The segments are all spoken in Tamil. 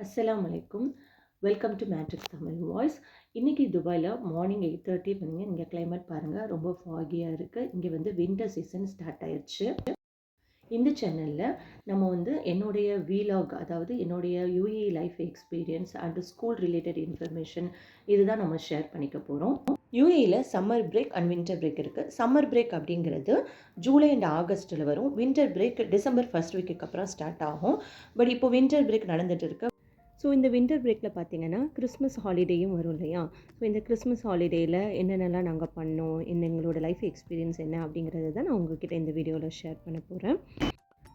அஸ்லாம் வலைக்கும் welcome to matrix Tamil voice இன்றைக்கி துபாயில் மார்னிங் எயிட் தேர்ட்டி பண்ணுங்க. இங்கே கிளைமேட் பாருங்கள் ரொம்ப ஃபாகியாக இருக்குது இங்கே வந்து வின்டர் சீசன் ஸ்டார்ட் ஆயிடுச்சு இந்த சேனலில் நம்ம வந்து என்னுடைய வீலாக் அதாவது என்னுடைய UAE life experience and school related information இதுதான் நம்ம ஷேர் பண்ணிக்க போகிறோம் யூஏயில் summer break and winter break இருக்குது சம்மர் பிரேக் அப்படிங்கிறது ஜூலை அண்ட் ஆகஸ்ட்டில் வரும். வின்டர் பிரேக் டிசம்பர் ஃபர்ஸ்ட் வீக்குக்கு அப்புறம் ஸ்டார்ட் ஆகும். பட் இப்போ வின்டர் பிரேக் நடந்துகிட்டு இருக்கு. ஸோ இந்த வின்டர் பிரேக்கில் பார்த்தீங்கன்னா கிறிஸ்மஸ் ஹாலிடேயும் வரும் இல்லையா? ஸோ இந்த கிறிஸ்மஸ் ஹாலிடேயில் என்னென்னலாம் நாங்கள் பண்ணோம்? இந்த எங்களோட லைஃப் எக்ஸ்பீரியன்ஸ் என்ன? அப்படிங்கிறது தான் நான் உங்ககிட்ட இந்த வீடியோவில் ஷேர் பண்ண போகிறேன்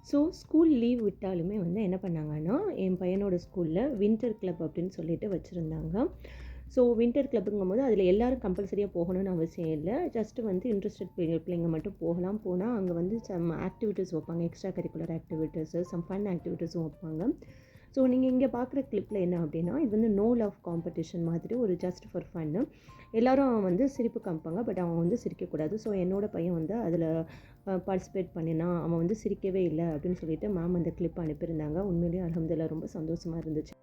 ஸோ ஸ்கூல் லீவ் விட்டாலுமே வந்து என்ன பண்ணாங்கன்னா என் பையனோட ஸ்கூலில் வின்டர் கிளப் அப்படின்னு சொல்லிட்டு வச்சுருந்தாங்க. ஸோ வின்டர் கிளப்புங்கும் போது அதில் எல்லோரும் கம்பல்சரியாக போகணும்னு அவசியம் இல்லை. ஜஸ்ட்டு வந்து இன்ட்ரெஸ்டட் பிள்ளைங்க மட்டும் போகலாம். போனால் அங்கே வந்து சம் ஆக்டிவிட்டீஸ் வைப்பாங்க. Extra curricular activities some fun ஆக்டிவிட்டீஸும் வைப்பாங்க. ஸோ நீங்கள் இங்கே பார்க்குற கிளிப்பில் என்ன அப்படின்னா இது வந்து நோ லவ் காம்படிஷன் மாதிரி ஒரு ஜஸ்ட் ஃபார் ஃபன்னு அவன் வந்து சிரிப்பு காமிப்பாங்க பட் அவன் வந்து சிரிக்கக்கூடாது. ஸோ என்னோட பையன் வந்து அதில் பார்ட்டிசிபேட் பண்ணினா அவன் வந்து சிரிக்கவே இல்லை அப்படின்னு சொல்லிட்டு மேம் அந்த கிளிப் அனுப்பியிருந்தாங்க. உண்மையிலேயே அலமதுல்லா ரொம்ப சந்தோஷமாக இருந்துச்சு.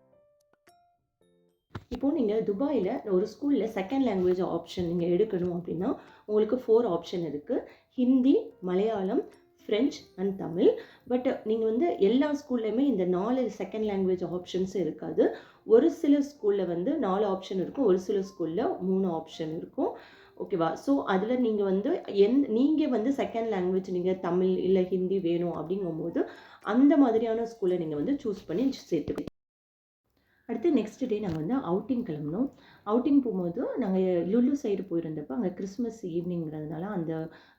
இப்போது நீங்கள் துபாயில் ஒரு ஸ்கூலில் செகண்ட் லாங்குவேஜ் ஆப்ஷன் நீங்கள் எடுக்கணும் அப்படின்னா உங்களுக்கு ஃபோர் ஆப்ஷன் இருக்குது Hindi Malayalam French and Tamil but நீங்கள் வந்து எல்லா ஸ்கூல்லையுமே இந்த நாலு செகண்ட் லாங்குவேஜ் ஆப்ஷன்ஸ் இருக்காது. ஒரு சில ஸ்கூலில் வந்து நாலு ஆப்ஷன் இருக்கும் ஒரு சில ஸ்கூலில் மூணு ஆப்ஷன் இருக்கும். ஓகேவா ஸோ அதில் நீங்கள் வந்து எந் நீங்கள் வந்து செகண்ட் லாங்குவேஜ் நீங்கள் தமிழ் இல்லை ஹிந்தி வேணும் அப்படிங்கும்போது அந்த மாதிரியான ஸ்கூலை நீங்கள் வந்து சூஸ் பண்ணி சேர்த்துக்கலாம் அடுத்து நெக்ஸ்ட் டே நாங்கள் வந்து அவுட்டிங் கிளம்பினோம். அவுட்டிங் போகும்போது நாங்கள் லுல்லு சைடு போயிருந்தப்போ அங்கே கிறிஸ்மஸ் ஈவினிங்கிறதுனால அந்த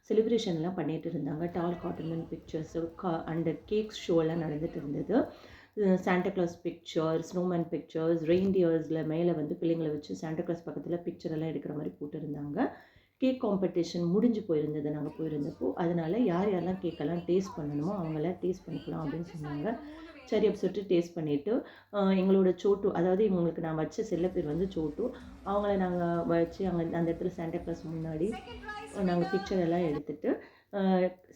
செலிப்ரேஷன்லாம் பண்ணிகிட்டு இருந்தாங்க. டால் காட்டன் பிக்சர்ஸு கா அண்ட் கேக் ஷோலாம் நடந்துட்டு இருந்தது. Santa Claus picture snowman pictures ரெயின்டியர்ஸில் மேலே வந்து பிள்ளைங்களை வச்சு சாண்டா கிளாஸ் பக்கத்தில் பிக்சர் எல்லாம் எடுக்கிற மாதிரி போட்டிருந்தாங்க. கேக் காம்படிஷன் முடிஞ்சு போயிருந்தது நாங்கள் போயிருந்தப்போ. அதனால் யார் யாரெல்லாம் கேக்கெல்லாம் டேஸ்ட் பண்ணணுமோ அவங்களாம் டேஸ்ட் பண்ணிக்கலாம் அப்படின்னு சொன்னாங்க. சரி அப்படி சொல்லிட்டு டேஸ்ட் பண்ணிவிட்டு எங்களோட சோட்டு அதாவது இவங்களுக்கு நான் வச்ச செல்ல பேர் வந்து சோட்டு அவங்கள நாங்கள் வச்சு அங்கே அந்த இடத்துல சாண்டா கிளாஸ் முன்னாடி நாங்கள் பிக்சர் எல்லாம் எடுத்துகிட்டு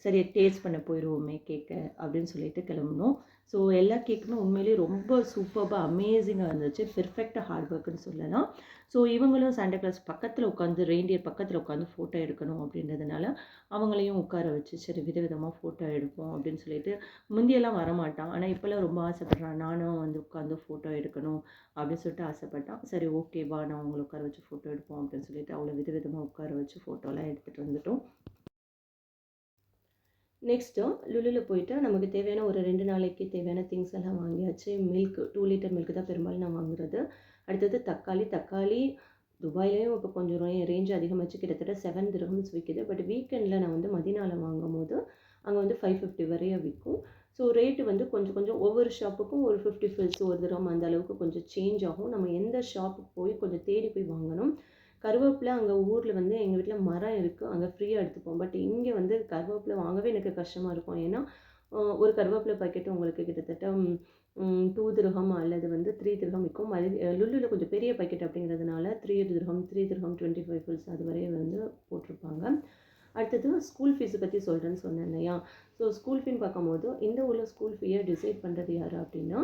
சரி டேஸ்ட் பண்ண போயிடுவோமே கேக்கை அப்படின்னு சொல்லிட்டு கிளம்புனோம். ஸோ எல்லா கேக்குமே உண்மையிலேயே ரொம்ப சூப்பராக அமேசிங்காக இருந்துச்சு. பெர்ஃபெக்டாக ஹார்ட் ஒர்க்குன்னு சொல்லலாம். ஸோ இவங்களும் சாண்டா கிளாஸ் பக்கத்தில் உட்காந்து ரெயின்டியர் பக்கத்தில் உட்காந்து ஃபோட்டோ எடுக்கணும் அப்படின்றதுனால அவங்களையும் உட்கார வச்சு சரி விதவிதமாக ஃபோட்டோ எடுப்போம் அப்படின்னு சொல்லிட்டு முந்தியெல்லாம் வரமாட்டான். ஆனால் இப்போல்லாம் ரொம்ப ஆசைப்பட்றான். நானும் வந்து உட்காந்து ஃபோட்டோ எடுக்கணும் அப்படின்னு சொல்லிட்டு ஆசைப்பட்டான். சரி ஓகேவா நான் அவங்களை உட்கார வச்சு ஃபோட்டோ எடுப்போம் அப்படின்னு சொல்லிட்டு அவ்வளோ விதவிதமாக உட்கார வச்சு ஃபோட்டோலாம் எடுத்துகிட்டு வந்துட்டோம். நெக்ஸ்ட்டு லுலுவில் போயிட்டு நமக்கு தேவையான ஒரு ரெண்டு நாளைக்கு தேவையான திங்ஸ் எல்லாம் வாங்கியாச்சு. மில்க் டூ லிட்டர் மில்க் தான் பெரும்பாலும் நான் வாங்குறது. அடுத்தது தக்காளி. தக்காளி துபாயிலையும் இப்போ கொஞ்சம் ரேஞ்ச் அதிகமாச்சு. கிட்டத்தட்ட செவன் திரகம்ஸ் விற்கிது பட் வீக்கெண்டில் நான் வந்து மதினாவில் வாங்கும் போது அங்கே வந்து ஃபைவ் ஃபிஃப்டி வரைய விற்கும் ஸோ ரேட்டு வந்து கொஞ்சம் கொஞ்சம் ஒவ்வொரு ஷாப்புக்கும் ஒரு ஃபிஃப்டி ஃபில்ஸ் ஒரு திரம் அந்த அளவுக்கு கொஞ்சம் சேஞ்ச் ஆகும். நம்ம எந்த ஷாப்புக்கு போய் கொஞ்சம் தேடி போய் வாங்கணும். கருவேப்பிலை அங்கே ஊரில் வந்து எங்கள் வீட்டில் மரம் இருக்குது அங்கே ஃப்ரீயாக எடுத்துப்போம். பட் இங்கே வந்து கருவேப்பிலை வாங்கவே எனக்கு கஷ்டமாக இருக்கும். ஏன்னா ஒரு கருவேப்பிலை பாக்கெட்டு உங்களுக்கு கிட்டத்தட்ட டூ திருகம் அல்லது வந்து த்ரீ திருகம் விற்கும் அது லுல்லுவில் கொஞ்சம் பெரிய பாக்கெட் அப்படிங்கிறதுனால த்ரீ திருகம் த்ரீ திருகம் டுவெண்ட்டி ஃபைவ் ஃபில்ஸ் அது வரைய வந்து போட்டிருப்பாங்க. அடுத்தது ஸ்கூல் ஃபீஸை பற்றி சொல்கிறேன்னு சொன்னேன் இல்லையா? ஸோ ஸ்கூல் ஃபீன்னு பார்க்கும்போது இந்த ஊரில் ஸ்கூல் ஃபீயை டிசைட் பண்ணுறது யார் அப்படின்னா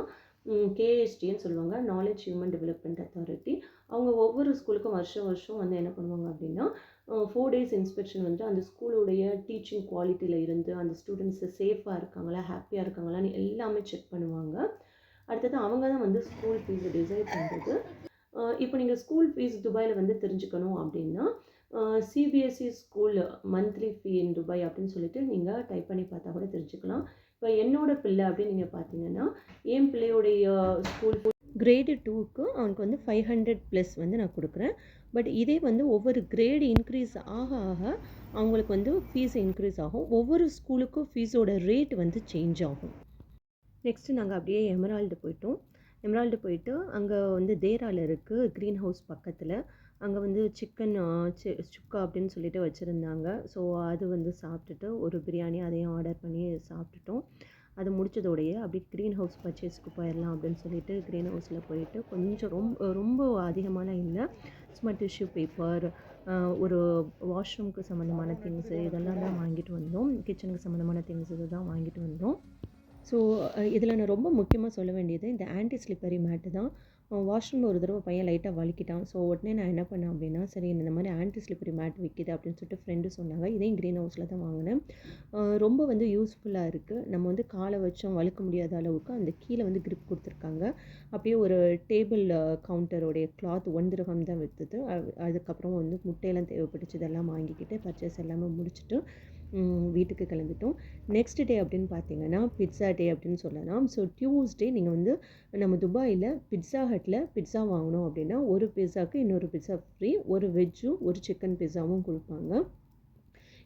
கேஎஸ்டின்னு சொல்லுவாங்க. நாலேஜ் ஹியூமன் டெவலப்மெண்ட் அத்தாரிட்டி அவங்க ஒவ்வொரு ஸ்கூலுக்கும் வருஷம் வருஷம் வந்து என்ன பண்ணுவாங்க அப்படின்னா ஃபோர் டேஸ் இன்ஸ்பெக்ஷன் வந்து அந்த ஸ்கூலுடைய டீச்சிங் குவாலிட்டியில் இருந்து அந்த ஸ்டூடெண்ட்ஸு சேஃபாக இருக்காங்களா ஹாப்பியாக இருக்காங்களான்னு எல்லாமே செக் பண்ணுவாங்க. அடுத்தது அவங்க தான் வந்து ஸ்கூல் ஃபீஸை டிசைட் பண்ணுறது இப்போ நீங்கள் ஸ்கூல் ஃபீஸ் துபாயில் வந்து தெரிஞ்சுக்கணும் அப்படின்னா CBSE school monthly fee in Dubai அப்படின்னு சொல்லிட்டு நீங்கள் டைப் பண்ணி பார்த்தா கூட தெரிஞ்சுக்கலாம். இப்போ என்னோட பிள்ளை அப்படின்னு நீங்கள் பார்த்தீங்கன்னா என் பிள்ளையோடைய ஸ்கூல் கிரேடு டூக்கு அவனுக்கு வந்து ஃபைவ் ஹண்ட்ரட் ப்ளஸ் வந்து நான் கொடுக்குறேன். பட் இதே வந்து ஒவ்வொரு கிரேடு இன்க்ரீஸ் ஆக ஆக அவங்களுக்கு வந்து ஃபீஸ் இன்க்ரீஸ் ஆகும். ஒவ்வொரு ஸ்கூலுக்கும் ஃபீஸோட ரேட் வந்து சேஞ்ச் ஆகும். நெக்ஸ்ட்டு நாங்கள் அப்படியே எமரால்டு போயிட்டோம். எமரால்டு போயிட்டு அங்கே வந்து தேரால் இருக்குது க்ரீன் ஹவுஸ் பக்கத்தில். அங்கே வந்து சிக்கன் சுக்கா அப்படின்னு சொல்லிட்டு வச்சுருந்தாங்க. ஸோ அது வந்து சாப்பிட்டுட்டு ஒரு பிரியாணி அதையும் ஆர்டர் பண்ணி சாப்பிட்டுட்டோம். அது முடிச்சதோடையே அப்படி க்ரீன் ஹவுஸ் பர்ச்சேஸ்க்கு போயிடலாம் அப்படின்னு சொல்லிட்டு க்ரீன் ஹவுஸில் போயிட்டு கொஞ்சம் ரொம்ப ரொம்ப அதிகமான இல்லை. சும்மா டிஷ்யூ பேப்பர் ஒரு வாஷ்ரூம்க்கு சம்மந்தமான திங்ஸு இதெல்லாம் தான் வாங்கிட்டு வந்தோம். கிச்சனுக்கு சம்மந்தமான திங்ஸ் இது தான் வாங்கிட்டு வந்தோம். ஸோ இதில் நான் ரொம்ப முக்கியமாக சொல்ல வேண்டியது இந்த ஆன்டி ஸ்லிப்பரி மேட்டு தான். வாஷ்ரூமில் ஒரு தடவை பையன் லைட்டாக வலிக்கிட்டான். ஸோ உடனே நான் என்ன பண்ணேன் அப்படின்னா சரி இந்த மாதிரி ஆன்டி ஸ்லிப்பரி மேட் விற்கிது அப்படின்னு சொல்லிட்டு ஃப்ரெண்டு சொன்னாங்க. இதையும் க்ரீன் ஹவுஸில் தான் வாங்கினேன். ரொம்ப வந்து யூஸ்ஃபுல்லாக இருக்குது நம்ம வந்து காலை வச்சோம் வழுக்க முடியாத அளவுக்கு அந்த கீழே வந்து கிரிப் கொடுத்துருக்காங்க. அப்படியே ஒரு டேபிள் கவுண்டரோடைய கிளாத் ஒன் திரகம் தான் விற்றுது அதுக்கப்புறம் வந்து முட்டையெல்லாம் தேவைப்பட்டுச்சு. இதெல்லாம் வாங்கிக்கிட்டு பர்ச்சேஸ் எல்லாமே முடிச்சுட்டு வீட்டுக்கு கிளம்பிட்டோம். நெக்ஸ்ட் டே அப்படின்னு பார்த்தீங்கன்னா பிட்ஸா டே அப்படின்னு சொல்லலாம். ஸோ டியூஸ்டே நீங்கள் வந்து நம்ம துபாயில் பிட்ஸா ஹட்டில் பிட்ஸா வாங்கினோம் அப்படின்னா ஒரு பிட்ஸாவுக்கு இன்னொரு பிட்ஸா ஃப்ரீ ஒரு வெஜ்ஜும் ஒரு சிக்கன் பிட்ஸாவும் கொடுப்பாங்க.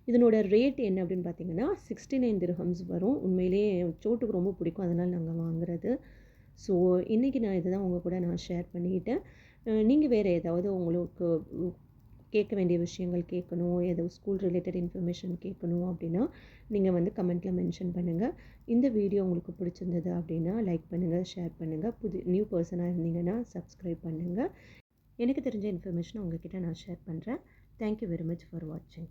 இதனோட ரேட் என்ன அப்படின்னு பார்த்தீங்கன்னா சிக்ஸ்டி நைன் திரஹம்ஸ் வரும். உண்மையிலேயே சோட்டுக்கு ரொம்ப பிடிக்கும். அதனால் நாங்கள் வாங்குறது. ஸோ இன்றைக்கி நான் இதை தான் உங்கள் கூட நான் ஷேர் பண்ணிக்கிட்டேன் நீங்கள் வேறு ஏதாவது உங்களுக்கு கேட்க வேண்டிய விஷயங்கள் கேட்கணும் ஏதோ ஸ்கூல் ரிலேட்டட் இன்ஃபர்மேஷன் கேட்கணும் அப்படின்னா நீங்கள் வந்து கமெண்ட்டில் மென்ஷன் பண்ணுங்கள் இந்த வீடியோ உங்களுக்கு பிடிச்சிருந்தது அப்படின்னா லைக் பண்ணுங்கள் ஷேர் பண்ணுங்கள் புது நியூ பர்சனாக இருந்தீங்கன்னா சப்ஸ்கிரைப் பண்ணுங்கள் எனக்கு தெரிஞ்ச இன்ஃபர்மேஷன் உங்ககிட்ட நான் ஷேர் பண்ணுறேன் தேங்க்யூ வெரி மச் ஃபார் வாட்சிங்